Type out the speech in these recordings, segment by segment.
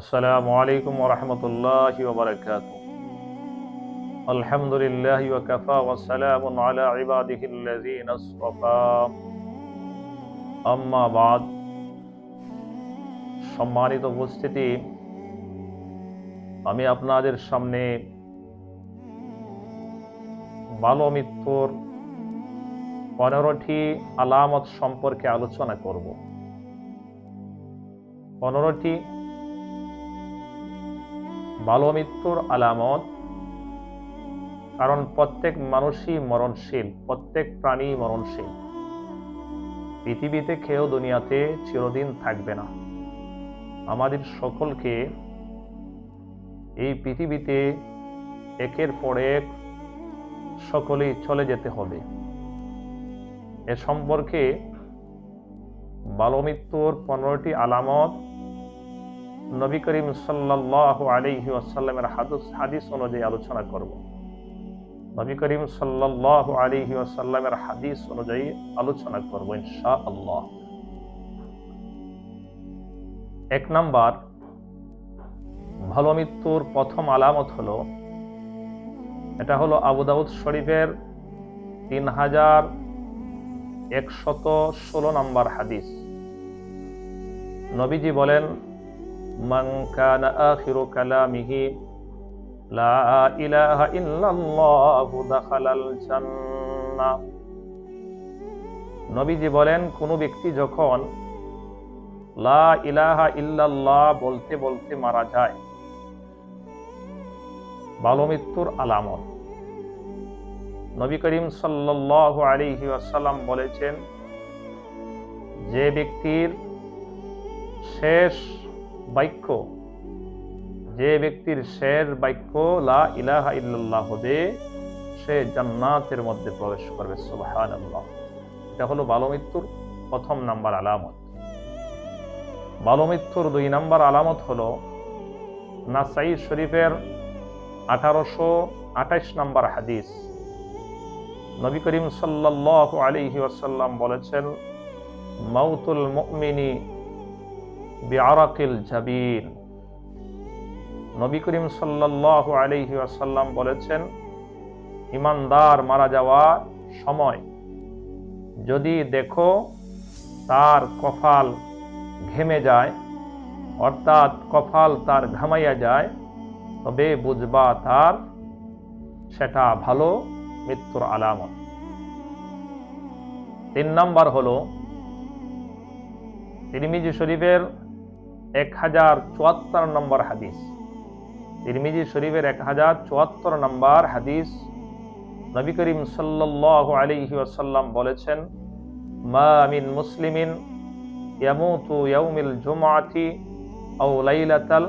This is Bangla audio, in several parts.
আসসালামু আলাইকুম ওরহমতুল্লাহি ওবরাকাত আলহামদুলিল্লাহ ওয়াকাফা ওয়াসালামুন আলা ইবাদিহিল্লাযীনা আসফা আম্মা বাদ। সম্মানিত উপস্থিতি, আমি আপনাদের সামনে ভালো মিত্র পনেরোটি আলামত সম্পর্কে আলোচনা করব। পনেরোটি ভালো মৃত্যুর আলামত। কারণ প্রত্যেক মানুষই মরণশীল, প্রত্যেক প্রাণী মরণশীল। পৃথিবীতে কেউ দুনিয়াতে চিরদিন থাকবে না। আমাদের সকলকে এই পৃথিবীতে একের পর এক সকলেই চলে যেতে হবে। এ সম্পর্কে বালো মৃত্যুর পনেরোটি আলামত নবী করিম সাল্লাহ আলিহি আসাল্লামের হাদিস হাদিস অনুযায়ী আলোচনা করব। নবী করিম সাল্লাহ আলিহি আসাল্লামের হাদিস অনুযায়ী আলোচনা করব ইনশা আল্লাহ এক নাম্বার ভালো মৃত্যুর প্রথম আলামত হলো, এটা হলো আবু দাউদ শরীফের তিন হাজার একশত ষোলো নম্বর হাদিস। নবীজি বলেন من كان آخر كلامه لا إله إلا الله دخل الجنة নবীজি বলেন কোন ব্যক্তি যখন লা ইলাহা ইল্লাল্লাহ বলতে বলতে মারা যায় বালো মৃত্যুর আলামত নবী করিম সাল্লাল্লাহু আলাইহি ওয়াসাল্লাম বলেছেন যে ব্যক্তির শেষ বাক্য। যে ব্যক্তির শের বাক্য, লা ইলাহা ইল্লাল্লাহ হবে, সে জান্নাতের মধ্যে প্রবেশ করবে সুবহান এটা হলো বালো মৃত্যুর প্রথম নাম্বার আলামত। বালো মৃত্যুর দুই নাম্বার আলামত হলো, নাসাই শরীফের আঠারোশো আঠাইশ নাম্বার হাদিস। নবী করিম সাল্লাহ আলিহি ওয়াসাল্লাম বলেছেন, মাউতুল মুমিনী বিআরাকিল জাবিন। নবী করিম সাল্লাহ আলহি বলেছেন, ইমানদার মারা যাওয়া সময়। যদি দেখো তার কফাল ঘেমে যায়, অর্থাৎ কফাল তার ঘামাইয়া যায়, তবে বুঝবা তার সেটা ভালো মৃত্যুর আলামত। তিন নাম্বার হলো, তিরমিজি শরীফের এক হাজার চুয়াত্তর নম্বর হাদিস। তিরমিজি শরীফের এক হাজার চুয়াত্তর নম্বর হাদিস। নবী করিম সাল্লাহ আলিহি ওয়াসাল্লাম বলেছেন, মা মিন মুসলিমিন ইয়ামুতু ইয়াউমিল জুমআতি আও লাইলাতাল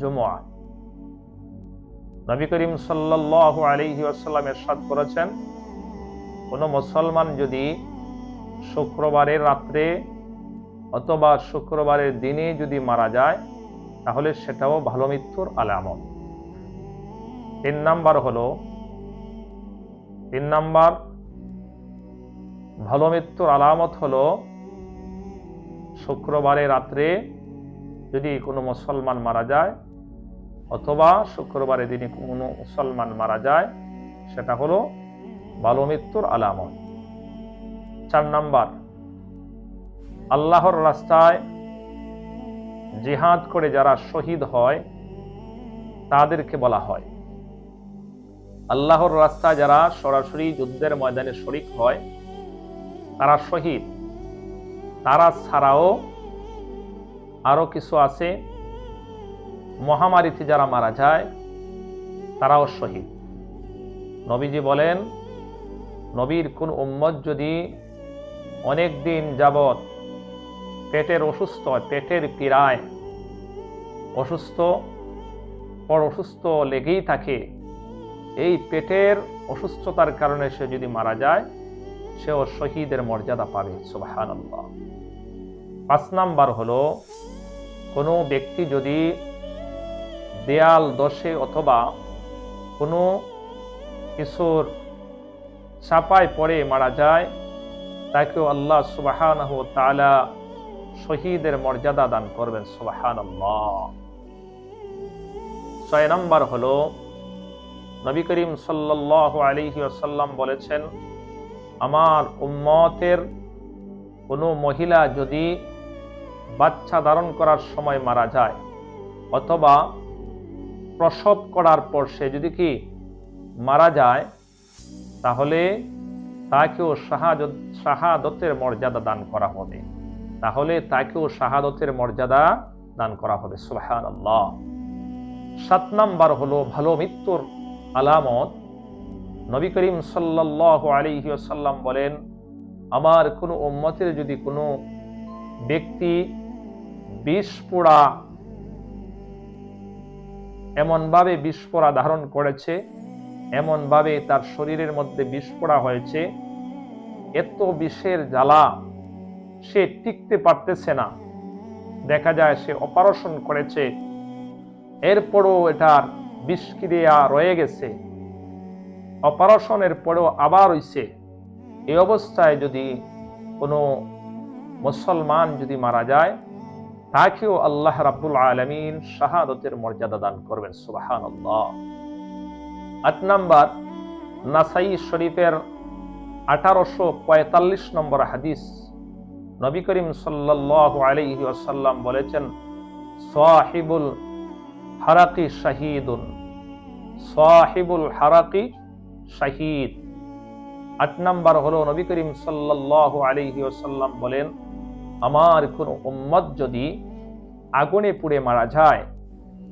জুমআ। নবী করিম সাল্লাহ আলিহি ওয়াসাল্লাম এরশাদ করেছেন, কোনো মুসলমান যদি শুক্রবারের রাত্রে অথবা শুক্রবারের দিনে যদি মারা যায়, তাহলে সেটাও ভালো মৃত্যুর আলামত। তিন নাম্বার হলো, তিন নাম্বার ভালো মৃত্যুর আলামত হলো, শুক্রবারে রাত্রে যদি কোনো মুসলমান মারা যায়, অথবা শুক্রবারের দিনে কোনো মুসলমান মারা যায়, সেটা হলো ভালো মৃত্যুর আলামত। চার নাম্বার আল্লাহর রাস্তায় জিহাদ করে যারা শহীদ হয়, তাদেরকে বলা হয়। আল্লাহর রাস্তায় যারা সরাসরি যুদ্ধের ময়দানে শরিক হয়, তারা শহীদ। তারা ছাড়াও আরও কিছু আছে, মহামারীতে যারা মারা যায়, তারাও শহীদ। নবীজি বলেন, নবীর কোন উম্মত যদি অনেক দিন যাবত পেটের অসুস্থ, পেটের পীড়ায়। অসুস্থ, পর অসুস্থ লেগেই থাকে। এই পেটের অসুস্থতার কারণে সে যদি মারা যায়, সেও শহীদের মর্যাদা পাবে সুবাহান পাঁচ নাম্বার হলো, কোনো ব্যক্তি যদি দেয়াল দশে অথবা কোনো কিছুর চাপায় পড়ে মারা যায়, তাকেও আল্লাহ সুবাহান তালা শহীদের মর্যাদা দান করবেন সুবাহান ছয় নম্বর হলো, নবী করিম সাল্লাহ আলিহি আসাল্লাম বলেছেন, আমার উম্মতের কোনো মহিলা যদি বাচ্চা ধারণ করার সময় মারা যায় অথবা প্রসব করার পর সে যদি কি মারা যায়, তাহলে তাকেও শাহাদত, শাহাদতের মর্যাদা দান করা হবে। তাহলে তাকেও শাহাদতের মর্যাদা দান করা হবে আল্লাহ সাত নাম্বার হলো ভালো মৃত্যুর আলামত। নবী করিম সাল্লাহ আলিহি সাল্লাম বলেন, আমার কোনো উম্মতের যদি কোনো ব্যক্তি বিষ পোড়া, এমনভাবে বিষ পোড়া ধারণ করেছে, এমনভাবে তার শরীরের মধ্যে বিষ পোড়া হয়েছে, এত বিষের জ্বালা সে টিকতে পারতেছে না। দেখা যায় সে অপারেশন করেছে। এরপরও এটার বিষক্রিয়া রয়ে গেছে। অপারেশনের পরেও আবার হইছে। এই অবস্থায় যদি কোনো মুসলমান যদি মারা যায়, তাকেও আল্লাহ রাব্বুল আলমিন শাহাদতের মর্যাদা দান করবেন সুবাহান আট নাম্বার, নাসাই শরীফের আঠারোশো পঁয়তাল্লিশ নম্বর হাদিস। নবী করিম সাল্লাহ আলহি আসাল্লাম বলেছেন, সাহিবুল হারাকি শাহিদুন। সাহিবুল হারাকি শাহিদ। আট নাম্বার হলো নবী করিম সাল্লাহ আলহি আসাল্লাম বলেন, আমার কোন উম্মত যদি আগুনে পুড়ে মারা যায়,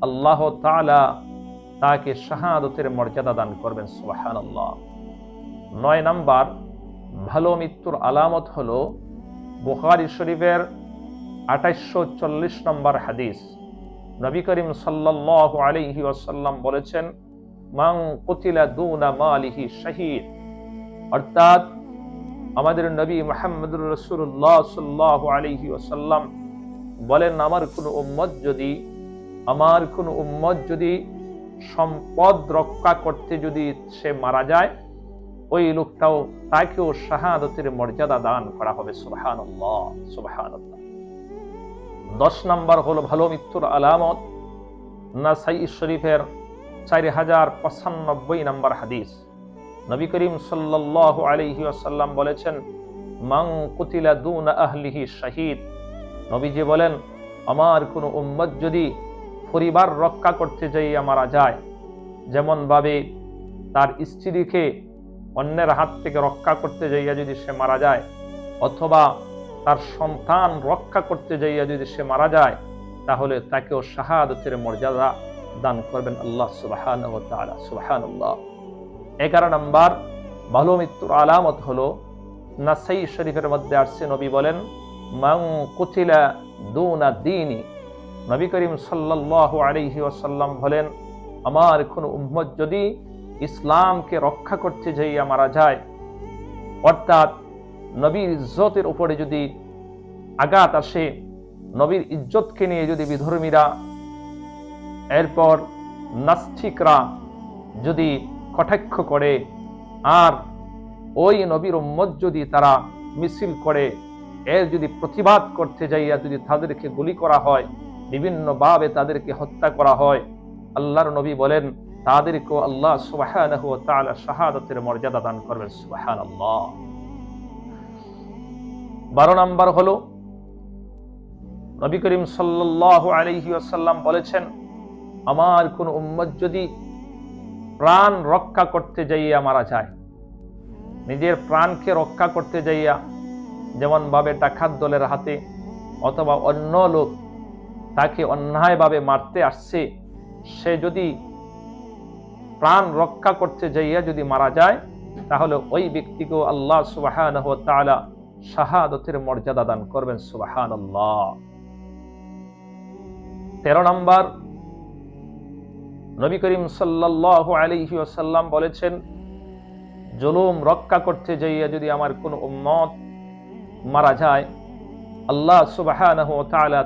আল্লাহ তালা তাকে শাহাদতের মর্যাদা দান করবেন। সুবাহান নয় নাম্বার, ভালো মৃত্যুর আলামত হল বুখারি শরীফের আঠাইশো চল্লিশ নম্বর হাদিস। নবী করিম সাল্লাহ আলিহি ওসাল্লাম বলেছেন মাং কুতিলা দুনা মালিহি শাহিদ। অর্থাৎ আমাদের নবী মোহাম্মদুর রসুল্লাহ সাল্লাহ আলিহি ওসাল্লাম বলেন, আমার কোনো উম্মত যদি, আমার কোনো উম্মত যদি সম্পদ রক্ষা করতে যদি সে মারা যায় ওই লোকটাও তাকেও শাহাদতের মর্যাদা দান করা হবে সুবাহান সুবাহান দশ নম্বর হলো ভালো মৃত্যুর আলামত। নাসাই শরীফের চার হাজার পঁচানব্বই নাম্বার হাদিস। নবী করিম সাল্লাহ আলহি আসাল্লাম বলেছেন মাং কুতিলা দুন আহলিহি শাহিদ। নবীজি বলেন, আমার কোনো উম্মত যদি পরিবার রক্ষা করতে যাইয়া মারা যায় যেমন ভাবে তার স্ত্রীকে অন্যের হাত থেকে রক্ষা করতে যাইয়া যদি সে মারা যায়, অথবা তার সন্তান রক্ষা করতে যাইয়া যদি সে মারা যায়, তাহলে তাকেও শাহাদতের মর্যাদা দান করবেন আল্লাহ সুবাহান সুবাহান এগারো নম্বর, ভালো মৃত্যুর আলামত হলো, নাসাই শরীফের মধ্যে আসছে নবী বলেন মাং কুথিলা দুনা দিনী। নবী করিম সাল্লাহ আলিহি ওসাল্লাম বলেন, আমার কোনো উম্মত যদি ইসলামকে রক্ষা করতে যাইয়া মারা যায় অর্থাৎ নবীর ইজ্জতের উপরে যদি আঘাত আসে, নবীর ইজ্জতকে নিয়ে যদি বিধর্মীরা, এরপর নাস্তিকরা যদি কটাক্ষ করে, আর ওই নবীর উম্মত যদি তারা মিছিল করে, এর যদি প্রতিবাদ করতে যাইয়া যদি তাদেরকে গুলি করা হয়, বিভিন্ন ভাবে তাদেরকে হত্যা করা হয়, আল্লাহর নবী বলেন তাদেরকেও আল্লাহ সুবাহ শাহাদতের মর্যাদা দান করবেন সুবাহান আল্লাহ বারো নম্বর হলো, নবী করিম সাল্লাহ আলহি আসাল্লাম বলেছেন, আমার কোন উম্মত যদি প্রাণ রক্ষা করতে যাইয়া মারা যায়, নিজের প্রাণকে রক্ষা করতে যাইয়া যেমন ভাবে ডাকাত দলের হাতে অথবা অন্য লোক তাকে অন্যায়ভাবে মারতে আসছে, সে যদি প্রাণ রক্ষা করতে যাইয়া যদি মারা যায়, তাহলে ওই ব্যক্তিকেও আল্লাহ সুবাহ শাহাদতের মর্যাদা দান করবেন সুবাহান তেরো নম্বর, নবী করিম সাল্লাহ আলিহি আসাল্লাম বলেছেন, জুলুম রক্ষা করতে যাইয়া যদি আমার কোন উম্মত মারা যায়, আল্লাহ সুবাহ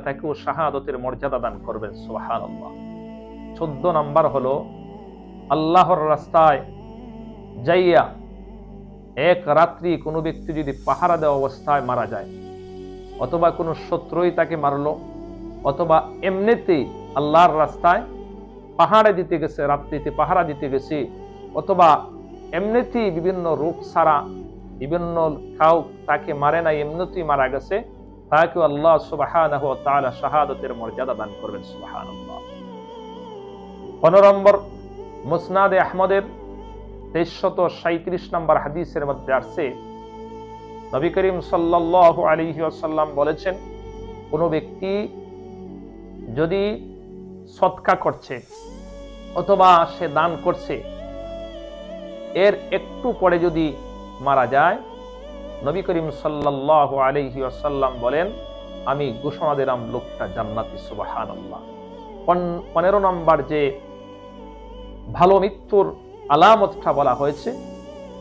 তাকেও শাহাদতের মর্যাদা দান করবেন সুবাহান আল্লাহ চোদ্দ নম্বর হলো আল্লাহর রাস্তায় যাইয়া এক রাত্রি কোনো ব্যক্তি যদি পাহারা দেওয়া অবস্থায় মারা যায়, অথবা কোনো শত্রুই তাকে মারল, অথবা এমনিতেই আল্লাহর রাস্তায় পাহাড়ে দিতে গেছে, রাত্রিতে পাহারা দিতে গেছে, অথবা এমনিতেই বিভিন্ন রোগ ছাড়া বিভিন্ন কাউ তাকে মারে না এমনিতেই মারা গেছে, তাকে আল্লাহ সুবাহ শাহাদতের মর্যাদা দান করবেন সুবাহ পনেরো নম্বর মুসনাদে আহমদের তেইশশত সাঁত্রিশ নম্বর হাদিসের মধ্যে আসছে, নবী করিম সাল্লাহ আলী আসাল্লাম বলেছেন, কোনো ব্যক্তি যদি সৎকা করছে অথবা সে দান করছে, এর একটু পরে যদি মারা যায়, নবী করিম সাল্লাহ আলহি আসাল্লাম বলেন, আমি ঘোষণা দিলাম লোকটা জান্নাতি সুবাহান পনেরো নম্বর যে ভালো মৃত্যুর আলামতটা বলা হয়েছে।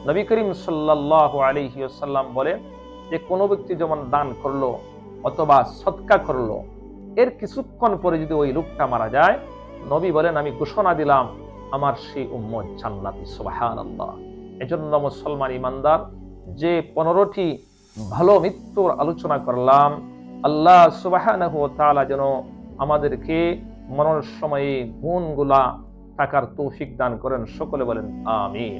নবী করিম সাল্লাহ আলহি আসাল্লাম বলেন যে, কোনো ব্যক্তি যেমন দান করল অথবা সৎকা করল, এর কিছুক্ষণ পরে যদি ওই লোকটা মারা যায়, নবী বলেন, আমি ঘোষণা দিলাম, আমার সেই উম্মত জান্নাতি সুবাহান এজন্য মুসলমান ইমানদার যে পনেরোটি ভালো মৃত্যুর আলোচনা করলাম, আল্লাহ সুবাহ যেন আমাদেরকে মরণের সময়ে গুণগুলা থাকার তৌফিক দান করেন সকলে বলেন আমিন।